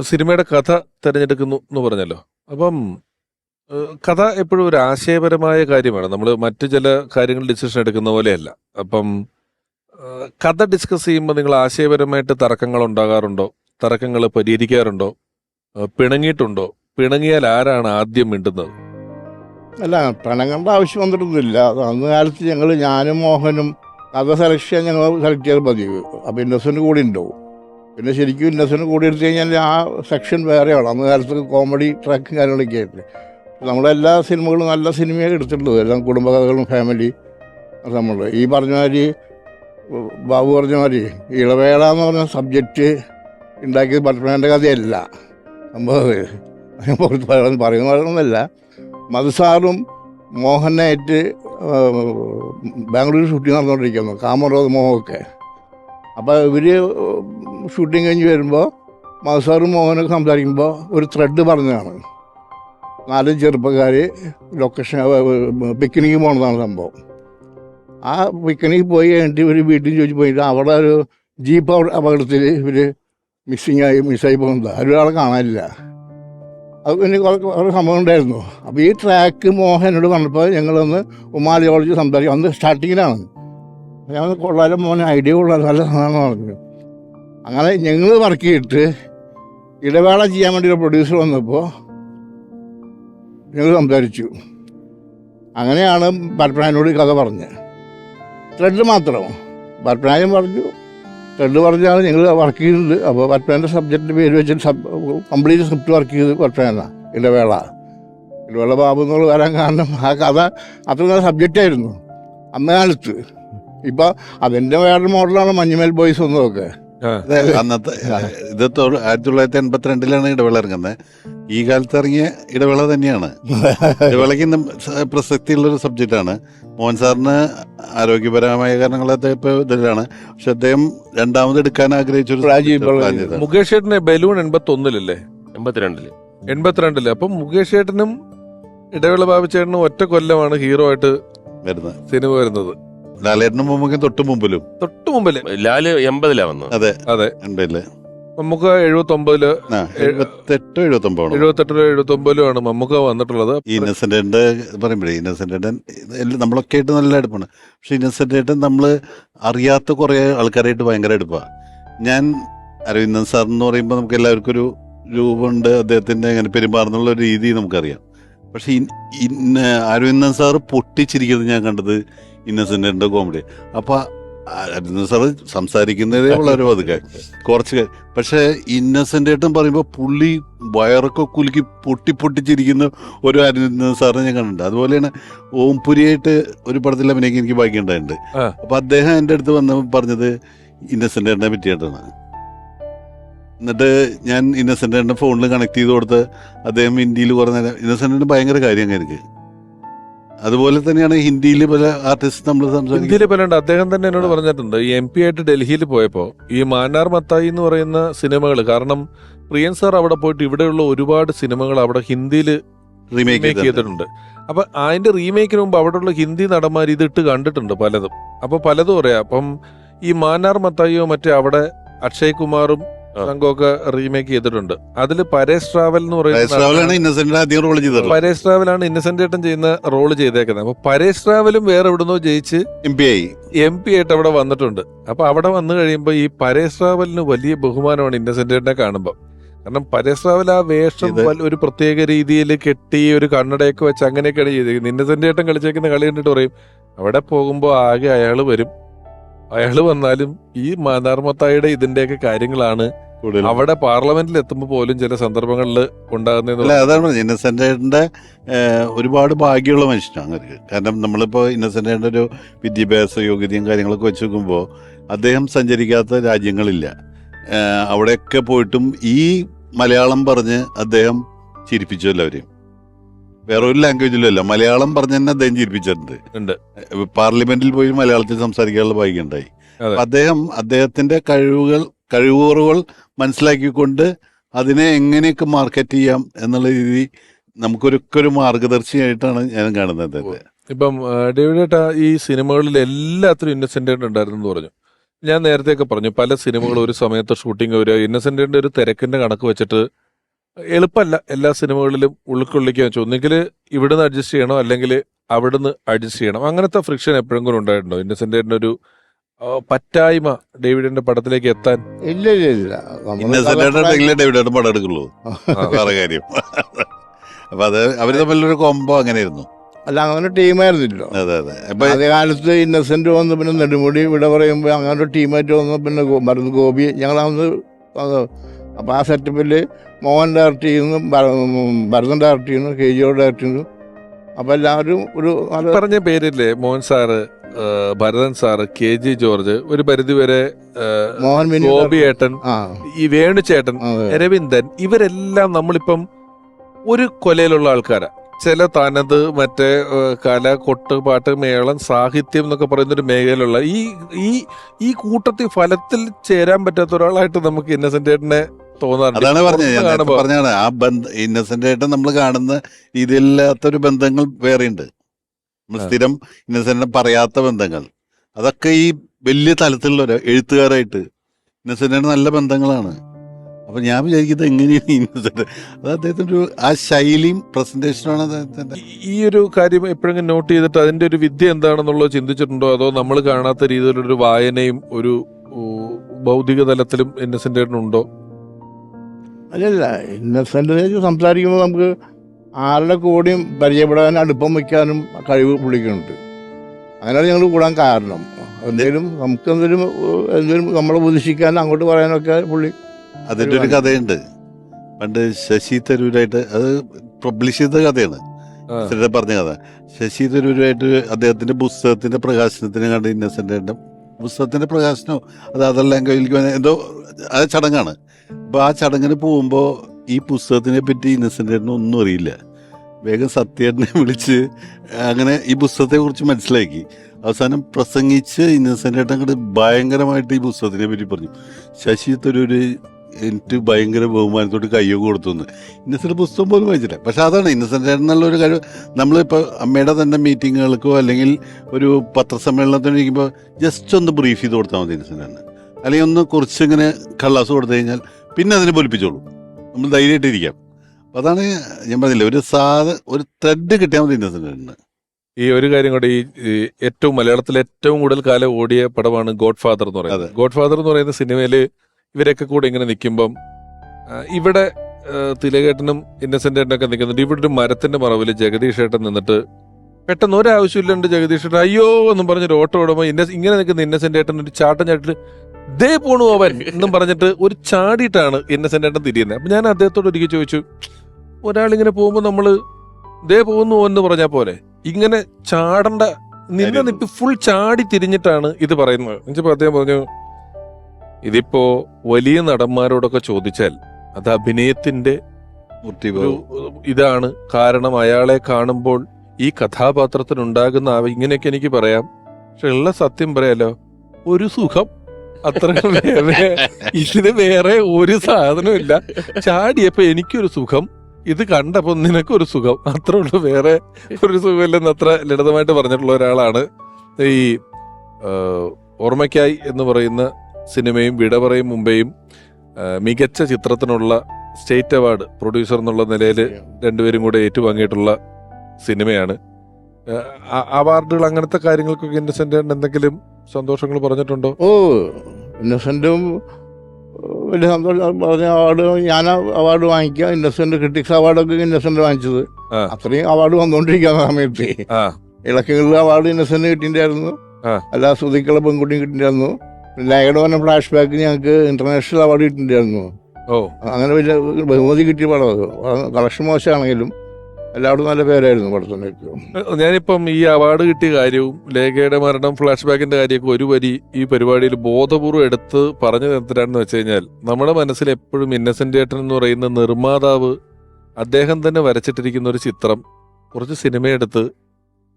സിനിമയുടെ കഥ തിരഞ്ഞെടുക്കുന്നു എന്ന് പറഞ്ഞല്ലോ. അപ്പം കഥ എപ്പോഴും ഒരു ആശയപരമായ കാര്യമാണ്. നമ്മൾ മറ്റു ചില കാര്യങ്ങൾ ഡിസിഷൻ എടുക്കുന്ന പോലെയല്ല. അപ്പം കഥ ഡിസ്കസ് ചെയ്യുമ്പോൾ നിങ്ങൾ ആശയപരമായിട്ട് തർക്കങ്ങൾ ഉണ്ടാകാറുണ്ടോ? തർക്കങ്ങൾ പരിഹരിക്കാറുണ്ടോ? പിണങ്ങിയിട്ടുണ്ടോ? പിണങ്ങിയാൽ ആരാണ് ആദ്യം മിണ്ടുന്നത്? അല്ല പിണങ്ങേണ്ട ആവശ്യം വന്നിട്ടൊന്നുമില്ല. അന്ന് കാലത്ത് ഞങ്ങൾ ഞാനും മോഹനും കഥ സെലക്ഷൻ ഞങ്ങൾ സെലക്ട് ചെയ്ത് പതിവ് അപ്പോൾ ഇന്നസെന്റ് കൂടി ഉണ്ടാവും പിന്നെ ശരിക്കും ഇന്നസെന്റ് കൂടി എടുത്തു കഴിഞ്ഞാൽ ആ സെക്ഷൻ വേറെയാണ്. അന്ന് കാലത്ത് കോമഡി ട്രാക്കും കാര്യങ്ങളൊക്കെ ആയിട്ട്. നമ്മളെല്ലാ സിനിമകളും നല്ല സിനിമയൊക്കെ എടുത്തിട്ടുള്ളത്. എല്ലാം കുടുംബകഥകളും ഫാമിലി നമ്മൾ ഈ പറഞ്ഞ മാതിരി ബാബു പറഞ്ഞ മാതിരി ഇളവേള എന്ന് പറഞ്ഞ സബ്ജക്റ്റ് ഉണ്ടാക്കിയത് പത്മനാഭന്റെ കഥയല്ല. സംഭവം പറയുന്ന പറയുന്നതല്ല. മധുസാറും മോഹനായിട്ട് ബാംഗ്ലൂർ ഷൂട്ടിംഗ് നടന്നുകൊണ്ടിരിക്കുന്നു കാമറോദ് മോഹമൊക്കെ അപ്പോൾ ഇവർ ഷൂട്ടിങ് കഴിഞ്ഞ് വരുമ്പോൾ മസാറും മോഹനൊക്കെ സംസാരിക്കുമ്പോൾ ഒരു ത്രെഡ് പറഞ്ഞതാണ്. നാലും ചെറുപ്പക്കാർ ലൊക്കേഷൻ പിക്നിക്ക് പോണതാണ് സംഭവം. ആ പിക്നിക്ക് പോയി കഴിഞ്ഞിട്ട് ഇവർ വീട്ടിൽ ചോദിച്ചു പോയിട്ട് അവിടെ ഒരു ജീപ്പ് അപകടത്തിൽ ഇവർ മിസ്സിങ് ആയി മിസ്സായി പോകുന്നത്. ഒരാളെ കാണാനില്ല. അത് പിന്നെ കുറേ സംഭവം ഉണ്ടായിരുന്നു. അപ്പോൾ ഈ ട്രാക്ക് മോഹനോട് പറഞ്ഞപ്പോൾ ഞങ്ങളൊന്ന് ഉമാലി കോളേജ് സംസാരിക്കും. അന്ന് സ്റ്റാർട്ടിങ്ങിലാണ് ഞാൻ കൊള്ളാലും മോനെ ഐഡിയ കൊള്ളാലും നല്ല സാധനം പറഞ്ഞു അങ്ങനെ ഞങ്ങൾ വർക്ക് ചെയ്തിട്ട് ഇടവേള ചെയ്യാൻ വേണ്ടി ഒരു പ്രൊഡ്യൂസർ വന്നപ്പോൾ ഞങ്ങൾ സംസാരിച്ചു. അങ്ങനെയാണ് ഭരപ്രായനോട് കഥ പറഞ്ഞത് ത്രെഡ് മാത്രം. പരപ്പനായം പറഞ്ഞു ത്രെഡ് പറഞ്ഞാണ് ഞങ്ങൾ വർക്ക് ചെയ്തിട്ടുണ്ട് അപ്പോൾ ഭരപ്രായന്റെ സബ്ജക്റ്റിന്റെ പേര് വെച്ചിട്ട് സബ് കംപ്ലീറ്റ് സ്ക്രിപ്റ്റ് വർക്ക് ചെയ്ത് പരപ്പനാന ഇടവേള. ഇടവേള ബാബു എന്നുള്ള വരാൻ കാരണം ആ കഥ അത്ര നല്ല സബ്ജക്റ്റായിരുന്നു അന്ന കാലത്ത് അതിന്റെ വേറൊരു മോഡലാണ് മഞ്ഞുമേൽ ബോയ്സ് ഒന്നൊക്കെ അതെ, അന്നത്തെ ഇത് ആയിരത്തി തൊള്ളായിരത്തി എൺപത്തിരണ്ടിലാണ് ഇടവേള ഇറങ്ങുന്നത് ഈ കാലത്ത് ഇറങ്ങിയ ഇടവേള തന്നെയാണ്. ഇടവേളയ്ക്ക് ഇന്ന് പ്രസക്തിയുള്ളൊരു സബ്ജക്റ്റാണ്. മോഹൻ സാറിന് ആരോഗ്യപരമായ കാരണങ്ങളൊക്കെ ഇപ്പോൾ ഇതിലാണ്. പക്ഷെ അദ്ദേഹം രണ്ടാമത് എടുക്കാൻ ആഗ്രഹിച്ച ഒരു രാജീവ് subject ബള- plan ചെയ്തതാണ്. മുകേഷ് ഏട്ടനെ ബലൂൺ എൺപത്തി ഒന്നിലല്ലേ എൺപത്തിരണ്ടിൽ. എൺപത്തിരണ്ടിൽ. അപ്പം മുകേഷ് ഏട്ടനും ഇടവേള ബാബുച്ചേട്ടനും ഒറ്റ കൊല്ലമാണ് ഹീറോ ആയിട്ട് വരുന്നത്. സിനിമ വരുന്നത്. ലാലേട്ടനും മമ്മൂക്കും തൊട്ട് മുമ്പിലും. തൊട്ടു മുമ്പിൽ. ലാൽ എൺപതിലാ വന്നു അതെ. അതെ. ഉണ്ടല്ലേ മമ്മൂക്ക എഴുപത്തി ഒമ്പതിൽ എഴുപത്തെട്ടോ എഴുപത്തെട്ടോ എഴുപത്തൊമ്പതാണോ? എഴുപത്തെട്ടിലോ എഴുപത്തി ഒമ്പതിലോ ആണ് മമ്മൂക്ക വന്നിട്ടുള്ളത്. ഈ ഇന്നസെന്റ് പറയുമ്പോഴേ ഇന്നസെന്റ് നമ്മളൊക്കെ ആയിട്ട് നല്ല അടുപ്പാണ് പക്ഷെ ഇന്നസെന്റ് നമ്മൾ നമ്മൾ അറിയാത്ത കുറേ ആൾക്കാരായിട്ട് ഭയങ്കര അടുപ്പാണ് ഞാൻ അരവിന്ദൻ സാർ എന്ന് പറയുമ്പോൾ നമുക്ക് എല്ലാവർക്കും ഒരു രൂപമുണ്ട് അദ്ദേഹത്തിന്റെ അങ്ങനെ പെരുമാറുന്നുള്ള രീതി നമുക്കറിയാം. പക്ഷെ അരവിന്ദൻ സാറ് പൊട്ടിച്ചിരിക്കുന്നത് ഞാൻ കണ്ടത് ഇന്നസെന്റ് ഏട്ടന്റെ കോമഡി അപ്പൊ അരവിന്ദൻ സാറ് സംസാരിക്കുന്നതേ വളരെ പതുക്കെ. കുറച്ച് പക്ഷേ ഇന്നസെന്റ് ആയിട്ടും പറയുമ്പോൾ പുള്ളി വയറൊക്കെ കുലുക്കി പൊട്ടി പൊട്ടിച്ചിരിക്കുന്ന ഒരു അരുന്ന സാറിനെ ഞാൻ കണ്ടിട്ടുണ്ട്. അതുപോലെയാണ് ഓംപുരിയായിട്ട് ഒരു പടത്തിൽ അഭിനയിക്കാൻ എനിക്ക് ഭാഗ്യമുണ്ടായിട്ടുണ്ട്. അപ്പൊ അദ്ദേഹം എന്റെ അടുത്ത് വന്ന് പറഞ്ഞത് ഇന്നസെന്റ് ഏട്ടനെ പറ്റിയിട്ടാണ്. എന്നിട്ട് ഞാൻ ഇന്നസെന്റ് ഏട്ടന്റെ ഫോണിൽ കണക്ട് ചെയ്ത് കൊടുത്ത് അദ്ദേഹം ഇന്ത്യയിൽ കുറേ നേരം ഭയങ്കര കാര്യം എനിക്ക് അതുപോലെ തന്നെയാണ് ഹിന്ദിയിൽ പല ആർട്ടിസ്റ്റ് നമ്മൾ സംസാരിക്കുന്നത്. പല പലണ്ട് അദ്ദേഹം തന്നെ എന്നോട് പറഞ്ഞിട്ടുണ്ട്. ഈ എം പി ആയിട്ട് ഡൽഹിയിൽ പോയപ്പോൾ ഈ മാന്നാർ മത്തായി എന്ന് പറയുന്ന സിനിമകൾ കാരണം പ്രിയൻ സാർ അവിടെ പോയിട്ട് ഇവിടെയുള്ള ഒരുപാട് സിനിമകൾ അവിടെ ഹിന്ദിയിൽ റീമേക്ക് ചെയ്തിട്ടുണ്ട്. അപ്പൊ അതിന്റെ റീമേക്കിന് മുമ്പ് അവിടെയുള്ള ഹിന്ദി നടന്മാർ ഇതിട്ട് കണ്ടിട്ടുണ്ട് പലതും. അപ്പൊ പലതും പറയാം അപ്പം ഈ മാന്നാർ മത്തായിയോ മറ്റേ അവിടെ അക്ഷയ് കുമാറും. സംഘമൊക്കെ റീമേക്ക് ചെയ്തിട്ടുണ്ട്. അതിൽ പരേഷ് ട്രാവൽ എന്ന് പറയുന്നത് ട്രാവലാണ് ട്രാവൽ റോൾ പരേഷ് ട്രാവലാണ് ഇന്നസെന്റ് ഏട്ടൻ ചെയ്യുന്ന റോൾ ചെയ്തേക്കുന്നത്. അപ്പൊ പരേഷ് ട്രാവലും വേറെ എവിടുന്നോ ജയിച്ച് എം പി ആയി. എം പി ആയിട്ട് അവിടെ വന്നിട്ടുണ്ട്. അപ്പൊ അവിടെ വന്നു കഴിയുമ്പോൾ ഈ പരേഷ് ട്രാവലിന് വലിയ ബഹുമാനമാണ് ഇന്നസെന്റ് ഏട്ടനെ കാണുമ്പോൾ കാരണം പരേഷ് ട്രാവൽ ആ വേഷം ഒരു പ്രത്യേക രീതിയിൽ കെട്ടി ഒരു കണ്ണടയൊക്കെ വെച്ച് അങ്ങനെയൊക്കെയാണ് ചെയ്തിരിക്കുന്നത് ഇന്നസെന്റ് ഏട്ടൻ കളിച്ചേക്കുന്ന കളി കണ്ടിട്ട് പറയും അവിടെ പോകുമ്പോൾ ആകെ അയാൾ വരും. അയാൾ വന്നാലും ഈ മാനാർമത്തായുടെ ഇതിന്റെയൊക്കെ കാര്യങ്ങളാണ് അവിടെ പാർലമെന്റിൽ എത്തുമ്പോൾ പോലും ചില സന്ദർഭങ്ങളിൽ ഉണ്ടാകുന്ന അതാണ് പറഞ്ഞത് ഒരുപാട് ഭാഗ്യമുള്ള മനുഷ്യനാണ് അവർക്ക് കാരണം നമ്മളിപ്പോൾ ഇന്നസെന്റ് ഏട്ടന്റെ ഒരു വിദ്യാഭ്യാസ യോഗ്യതയും കാര്യങ്ങളൊക്കെ വെച്ച് നോക്കുമ്പോൾ അദ്ദേഹം സഞ്ചരിക്കാത്ത രാജ്യങ്ങളില്ല. അവിടെയൊക്കെ പോയിട്ടും ഈ മലയാളം പറഞ്ഞ് അദ്ദേഹം ചിരിപ്പിച്ചു എല്ലാവരെയും. വേറെ ലാംഗ്വേജിലും ലാംഗ്വേജിലല്ല മലയാളം പറഞ്ഞ തന്നെ അദ്ദേഹം ചിരിപ്പിച്ചിട്ടുണ്ട്. ഉണ്ട്. പാർലമെന്റിൽ പോയി മലയാളത്തിൽ സംസാരിക്കാനുള്ള ഭാഗ്യം ഉണ്ടായി. അദ്ദേഹം അദ്ദേഹത്തിന്റെ കഴിവുകൾ കഴിവുകറുകൾ മനസ്സിലാക്കിക്കൊണ്ട് അതിനെ എങ്ങനെയൊക്കെ മാർക്കറ്റ് ചെയ്യാം എന്നുള്ള രീതി നമുക്കൊരൊക്കെ ഒരു മാർഗദർശിയായിട്ടാണ് ഞാൻ കാണുന്നത്. ഇപ്പം ആ, ഡേവിഡ് ഏട്ടാ ഈ സിനിമകളിൽ എല്ലാത്തിലും ഇന്നസെന്റ് ഉണ്ടായിരുന്നു എന്ന് പറഞ്ഞു. ഞാൻ നേരത്തെയൊക്കെ പറഞ്ഞു പല സിനിമകളും ഒരു സമയത്ത് ഷൂട്ടിംഗ് ഒരു ഇന്നസെന്റിന്റെ ഒരു തിരക്കിന്റെ കണക്ക് വെച്ചിട്ട് എളുപ്പമല്ല എല്ലാ സിനിമകളിലും ഉൾക്കൊള്ളിക്കാൻ വെച്ചു. ഒന്നുകിൽ ഇവിടുന്ന് അഡ്ജസ്റ്റ് ചെയ്യണോ അല്ലെങ്കിൽ അവിടുന്ന് അഡ്ജസ്റ്റ് ചെയ്യണം. അങ്ങനത്തെ ഫ്രിക്ഷൻ എപ്പോഴെങ്കിലും ഉണ്ടായിട്ടുണ്ടോ? ഇന്നസെന്റിന്റെ ഒരു പറ്റായ്മ ഡേവിഡിന്റെ പടത്തിലേക്ക് എത്താൻ? ഇല്ല ഇല്ല ഇല്ല. ഡേവിഡിന്റെ പടം എടുക്കുള്ളൂ? വേറെ കാര്യം. അപ്പൊ അത് അവർ തമ്മിലൊരു കോംബോ അങ്ങനെയായിരുന്നു. അല്ല അങ്ങനെ ടീമായിരുന്നില്ലോ അതെ അതെ. അതേ കാലത്ത് ഇന്നസെന്റ് വന്ന് പിന്നെ നെടുമുടി ഇവിടെ പറയുമ്പോൾ അങ്ങനെ ഒരു ടീമായിട്ട് വന്നു പിന്നെ മരുന്ന് ഗോപി ഞങ്ങൾ അന്ന് അപ്പോൾ ആ സെറ്റപ്പിൽ മോഹൻ ഡയറക്റ്റ് ചെയ്യുന്നു ഭരതൻ ഡയറക്റ്റ് ചെയ്യുന്നു കെ ജിയോ ഡയറക്റ്റ് ചെയ്യുന്നു. അപ്പോൾ എല്ലാവരും ഒരു പറഞ്ഞ പേരില്ലേ Mohan sir Bharathan sir K G George ഒരു പരിധിവരെ വരെ മോഹൻ മിനി ഗോപി ഏട്ടൻ ഈ വേണുചേട്ടൻ അതെ. രവീന്ദ്രൻ ഇവരെല്ലാം നമ്മളിപ്പം ഒരു കൊലയിലുള്ള ആൾക്കാരാണ് ചില തനത് മറ്റേ കല കൊട്ട് പാട്ട് മേളം സാഹിത്യം എന്നൊക്കെ പറയുന്ന ഒരു മേഖലയിലുള്ള ഈ ഈ ഈ കൂട്ടത്തിൽ ഫലത്തിൽ ചേരാൻ പറ്റാത്ത ഒരാളായിട്ട് നമുക്ക് ഇന്നസെന്റ് ഏട്ടനെ തോന്നാറുണ്ട്. അതാണ് പറഞ്ഞത്. ഞാൻ പുറത്ത് നേരത്തെ പറഞ്ഞാണ് ആ ബന്ധ ഇന്നസെന്റ് ആയിട്ട് നമ്മൾ കാണുന്ന രീതിയില്ലാത്തൊരു ബന്ധങ്ങൾ വേറെയുണ്ട്. നമ്മൾ സ്ഥിരം ഇന്നസെന്റ് പറയാത്ത ബന്ധങ്ങൾ. അതൊക്കെ ഈ വലിയ തലത്തിലുള്ള ഒരു എഴുത്തുകാരായിട്ട് ഇന്നസെന്റ് നല്ല ബന്ധങ്ങളാണ്. അപ്പൊ ഞാൻ വിചാരിക്കുന്നത് എങ്ങനെയാണ് ഇന്നസെന്റ് അത് അദ്ദേഹത്തിന്റെ ഒരു ആ ശൈലിയും പ്രസന്റേഷനാണ് അദ്ദേഹത്തിന്റെ ഈ- ഒരു കാര്യം എപ്പോഴെങ്കിലും നോട്ട് ചെയ്തിട്ട് അതിന്റെ ഒരു വിദ്യ എന്താണെന്നുള്ളത് ചിന്തിച്ചിട്ടുണ്ടോ? അതോ നമ്മൾ കാണാത്ത രീതിയിലുള്ള ഒരു വായനയും ഒരു ഭൗതിക തലത്തിലും ഇന്നസെന്റ് ഏട്ടനുണ്ടോ അല്ലല്ല ഇന്നസെന്റ് സംസാരിക്കുമ്പോൾ നമുക്ക് ആരുടെ കൂടെയും പരിചയപ്പെടാനും അടുപ്പം വയ്ക്കാനും കഴിവ് പുള്ളിക്കുണ്ട്. അങ്ങനെയാണ് ഞങ്ങൾ കൂടാൻ കാരണം. എന്തെങ്കിലും നമുക്ക് എന്തെങ്കിലും എന്തെങ്കിലും നമ്മളെ ഉദ്ദേശിക്കാനും അങ്ങോട്ട് പറയാനൊക്കെ പുള്ളി അതിന്റെ ഒരു കഥയുണ്ട്. പണ്ട് ശശി തരൂരായിട്ട് അത് പബ്ലിഷ് ചെയ്ത കഥയാണ്. പറഞ്ഞ കഥ. ശശി തരൂരായിട്ട് അദ്ദേഹത്തിന്റെ പുസ്തകത്തിന്റെ പ്രകാശനത്തിന് കണ്ട് ഇന്നസെന്റ് പുസ്തകത്തിന്റെ പ്രകാശനോ അത് അതർ ലാംഗ്വേജിലേക്ക് എന്തോ അത് ചടങ്ങാണ്. അപ്പോൾ ആ ചടങ്ങിന് പോകുമ്പോൾ ഈ പുസ്തകത്തിനെ പറ്റി ഇന്നസെന്റേറ്റിന് ഒന്നും അറിയില്ല. വേഗം സത്യേട്ടനെ വിളിച്ച് അങ്ങനെ ഈ പുസ്തകത്തെ കുറിച്ച് മനസ്സിലാക്കി. അവസാനം പ്രസംഗിച്ച് ഇന്നസെന്റേട്ടൻ കണ്ട് ഭയങ്കരമായിട്ട് ഈ പുസ്തകത്തിനെ പറ്റി പറഞ്ഞു. ശശി തരൂര് എനിക്ക് ഭയങ്കര ബഹുമാനത്തോട് കയ്യൊക്കെ കൊടുത്തു ഇന്നസെന്റ് പുസ്തകം പോലും വായിച്ചില്ല. പക്ഷെ അതാണ് ഇന്നസെന്റ് എന്നുള്ള ഒരു കാര്യം. നമ്മളിപ്പോൾ അമ്മയുടെ തന്നെ മീറ്റിങ്ങുകൾക്കോ അല്ലെങ്കിൽ ഒരു പത്രസമ്മേളനത്തിന് ഇരിക്കുമ്പോൾ ജസ്റ്റ് ഒന്ന് ബ്രീഫ് ചെയ്ത് കൊടുത്താൽ മതി ഇന്നസെന്റ് അല്ലെങ്കിൽ ഒന്ന് കുറച്ച് ഇങ്ങനെ കള്ളാസ് കൊടുത്തു കഴിഞ്ഞാൽ പിന്നെ അതിനെ പൊലിപ്പിച്ചോളൂ. നമ്മൾ ധൈര്യമായിട്ടിരിക്കാം അപ്പോൾ അതാണ് ഞാൻ പറഞ്ഞില്ല ഒരു സാധ ഒരു ത്രെഡ് കിട്ടിയാൽ മതി ഇന്നസെന്റ് ഈ ഒരു കാര്യം കൂടെ ഈ ഏറ്റവും മലയാളത്തിൽ ഏറ്റവും കൂടുതൽ കാലം ഓടിയ പടമാണ് ഗോഡ് ഫാദർ എന്ന് പറയുന്നത്. ഗോഡ് ഫാദർ എന്ന് പറയുന്ന സിനിമയിൽ ഇവരൊക്കെ കൂടെ ഇങ്ങനെ നിൽക്കുമ്പം ഇവിടെ തിലകേട്ടനും ഇന്നസെന്റ് ഏട്ടനൊക്കെ നിൽക്കുന്നുണ്ട് ഇവിടെ ഒരു മരത്തിന്റെ മറവിൽ ജഗദീഷ് ഏട്ടൻ നിന്നിട്ട് പെട്ടെന്ന് ഒരാവശ്യമില്ലാണ്ട് ജഗദീഷ് ഏട്ടൻ അയ്യോ എന്നും പറഞ്ഞൊരു ഓട്ടോ ഓടുമ്പോൾ ഇന്ന ഇങ്ങനെ നിൽക്കുന്ന ഇന്നസെന്റ് ഏട്ടൻ ഒരു ചാട്ടം ചാട്ടിട്ട് ദേ പോണു അവൻ എന്നും പറഞ്ഞിട്ട് ഒരു ചാടിയിട്ടാണ് ഇന്നസെന്റ് ഏട്ടൻ തിരിയുന്നത്. അപ്പം ഞാൻ അദ്ദേഹത്തോട് ഒരിക്കൽ ചോദിച്ചു ഒരാളിങ്ങനെ പോകുമ്പോൾ നമ്മൾ ദേ പോകുന്നു എന്ന് പറഞ്ഞാൽ പോലെ ഇങ്ങനെ ചാടണ്ട നിന്നെ നിപ്പ് ഫുൾ ചാടി തിരിഞ്ഞിട്ടാണ് ഇത് പറയുന്നത്. എന്നുവെച്ചപ്പോൾ അദ്ദേഹം പറഞ്ഞു ഇതിപ്പോ വലിയ നടന്മാരോടൊക്കെ ചോദിച്ചാൽ അത് അഭിനയത്തിന്റെ ഇതാണ്. കാരണം അയാളെ കാണുമ്പോൾ ഈ കഥാപാത്രത്തിനുണ്ടാകുന്ന ഇങ്ങനെയൊക്കെ എനിക്ക് പറയാം. പക്ഷെ ഉള്ള സത്യം പറയാലോ ഒരു സുഖം. അത്ര വേറെ ഇതിന് വേറെ ഒരു സാധനവും ഇല്ല. ചാടിയപ്പോ എനിക്കൊരു സുഖം. ഇത് കണ്ടപ്പോ നിനക്കൊരു സുഖം. അത്ര ഉള്ളു. വേറെ ഒരു സുഖമില്ലെന്ന് അത്ര ലളിതമായിട്ട് പറഞ്ഞിട്ടുള്ള ഒരാളാണ്. ഈ ഓർമ്മയ്ക്കായി എന്ന് പറയുന്ന സിനിമയും വിട പറയും മുമ്പേയും മികച്ച ചിത്രത്തിനുള്ള സ്റ്റേറ്റ് അവാർഡ് പ്രൊഡ്യൂസർ എന്നുള്ള നിലയിൽ രണ്ടുപേരും കൂടെ ഏറ്റുവാങ്ങിയിട്ടുള്ള സിനിമയാണ്. അവാർഡുകൾ അങ്ങനത്തെ കാര്യങ്ങൾക്കൊക്കെ ഇന്നസെന്റ് എന്തെങ്കിലും സന്തോഷങ്ങൾ പറഞ്ഞിട്ടുണ്ടോ? ഓ ഇന്നസെന്റും വലിയ സന്തോഷം പറഞ്ഞ അവാർഡ് ഞാൻ അവാർഡ് വാങ്ങിക്കുക. ഇന്നസെന്റ് ക്രിട്ടിക്സ് അവാർഡൊക്കെ ഇന്നസെന്റ് വാങ്ങിച്ചത്. അത്രയും അവാർഡ് വന്നുകൊണ്ടിരിക്കുന്ന സമയത്ത്. ഇളക്കങ്ങളിൽ അവാർഡ് ഇന്നസെന്റ് കിട്ടിയിട്ടുണ്ടായിരുന്നു. അല്ല സുധിക്കുള്ള പെൺകുട്ടിയും കിട്ടിയിട്ടുണ്ടായിരുന്നു. വന്ന ഫ്ലാഷ് ബാക്ക് ഞങ്ങൾക്ക് ഇന്റർനാഷണൽ അവാർഡ് കിട്ടിയിട്ടുണ്ടായിരുന്നു. ഓ. അങ്ങനെ വലിയ ബഹുമതി കിട്ടിയ പടം കളക്ഷൻ മോശമാണെങ്കിലും എല്ലാവരും നല്ല പേരായിരുന്നു പടത്തിനൊക്കെ ഞാനിപ്പം ഈ അവാർഡ് കിട്ടിയ കാര്യവും ലേഖയുടെ മരണം ഫ്ലാഷ് ബാക്കിന്റെ കാര്യമൊക്കെ ഒരു വരി ഈ പരിപാടിയിൽ ബോധപൂർവം എടുത്ത് പറഞ്ഞു നിർത്തിട്ടാണെന്ന് വെച്ച് കഴിഞ്ഞാൽ നമ്മുടെ മനസ്സിൽ എപ്പോഴും ഇന്നസെന്റ് ഏട്ടൻ എന്ന് പറയുന്ന നിർമ്മാതാവ് അദ്ദേഹം തന്നെ വരച്ചിട്ടിരിക്കുന്ന ഒരു ചിത്രം കുറച്ച് സിനിമയെടുത്ത്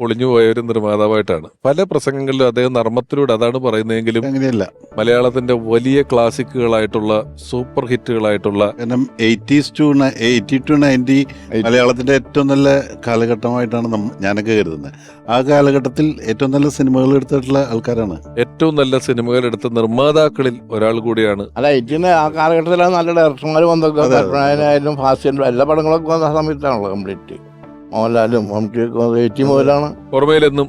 പൊളിഞ്ഞുപോയ ഒരു നിർമ്മാതാവായിട്ടാണ്. പല പ്രസംഗങ്ങളിലും അദ്ദേഹം നർമ്മത്തിലൂടെ അതാണ് പറയുന്നതെങ്കിലും അങ്ങനെയല്ല. മലയാളത്തിന്റെ വലിയ ക്ലാസിക്കുകളായിട്ടുള്ള സൂപ്പർ ഹിറ്റുകളായിട്ടുള്ള കാരണം eighties to eighty to ninety മലയാളത്തിന്റെ ഏറ്റവും നല്ല കാലഘട്ടമായിട്ടാണ് നമ്മ- ഞാനൊക്കെ കരുതുന്നത്. ആ കാലഘട്ടത്തിൽ ഏറ്റവും നല്ല സിനിമകൾ എടുത്തിട്ടുള്ള ആൾക്കാരാണ്. ഏറ്റവും നല്ല സിനിമകൾ എടുത്ത നിർമ്മാതാക്കളിൽ ഒരാൾ കൂടിയാണ്. അല്ല ആ കാലഘട്ടത്തിലാണ് നല്ല ഡയറക്ടർമാർ വന്നൊക്കെ എല്ലാ പടങ്ങളൊക്കെ വന്ന സമയത്താണല്ലോ കംപ്ലീറ്റ്. മോഹൻലാലും നമുക്ക്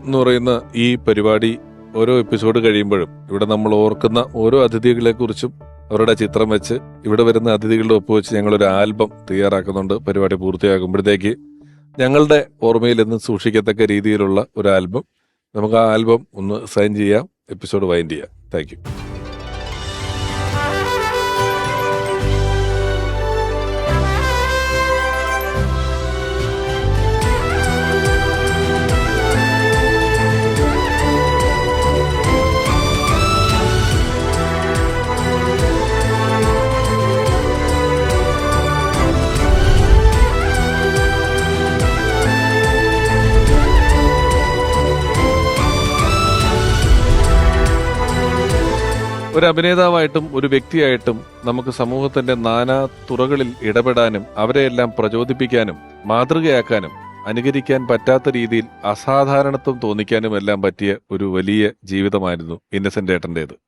എന്ന് പറയുന്ന ഈ പരിപാടി ഓരോ എപ്പിസോഡ് കഴിയുമ്പോഴും ഇവിടെ നമ്മൾ ഓർക്കുന്ന ഓരോ അതിഥികളെ കുറിച്ചും അവരുടെ ചിത്രം വെച്ച് ഇവിടെ വരുന്ന അതിഥികളുടെ ഒപ്പ് വെച്ച് ഞങ്ങളൊരു ആൽബം തയ്യാറാക്കുന്നുണ്ട്. പരിപാടി പൂർത്തിയാകുമ്പോഴത്തേക്ക് ഞങ്ങളുടെ ഓർമ്മയിൽ നിന്ന് സൂക്ഷിക്കത്തക്ക രീതിയിലുള്ള ഒരു ആൽബം. നമുക്ക് ആ ആൽബം ഒന്ന് സൈൻ ചെയ്യാം. എപ്പിസോഡ് വൈൻഡ് ചെയ്യാം. താങ്ക് ഒരു അഭിനേതാവായിട്ടും ഒരു വ്യക്തിയായിട്ടും നമുക്ക് സമൂഹത്തിന്റെ നാനാ തുറകളിൽ ഇടപെടാനും അവരെയെല്ലാം പ്രചോദിപ്പിക്കാനും മാതൃകയാക്കാനും അനുകരിക്കാൻ പറ്റാത്ത രീതിയിൽ അസാധാരണത്വം തോന്നിക്കാനും എല്ലാം പറ്റിയ ഒരു വലിയ ജീവിതമായിരുന്നു ഇന്നസെന്റ് ഏട്ടന്റെത്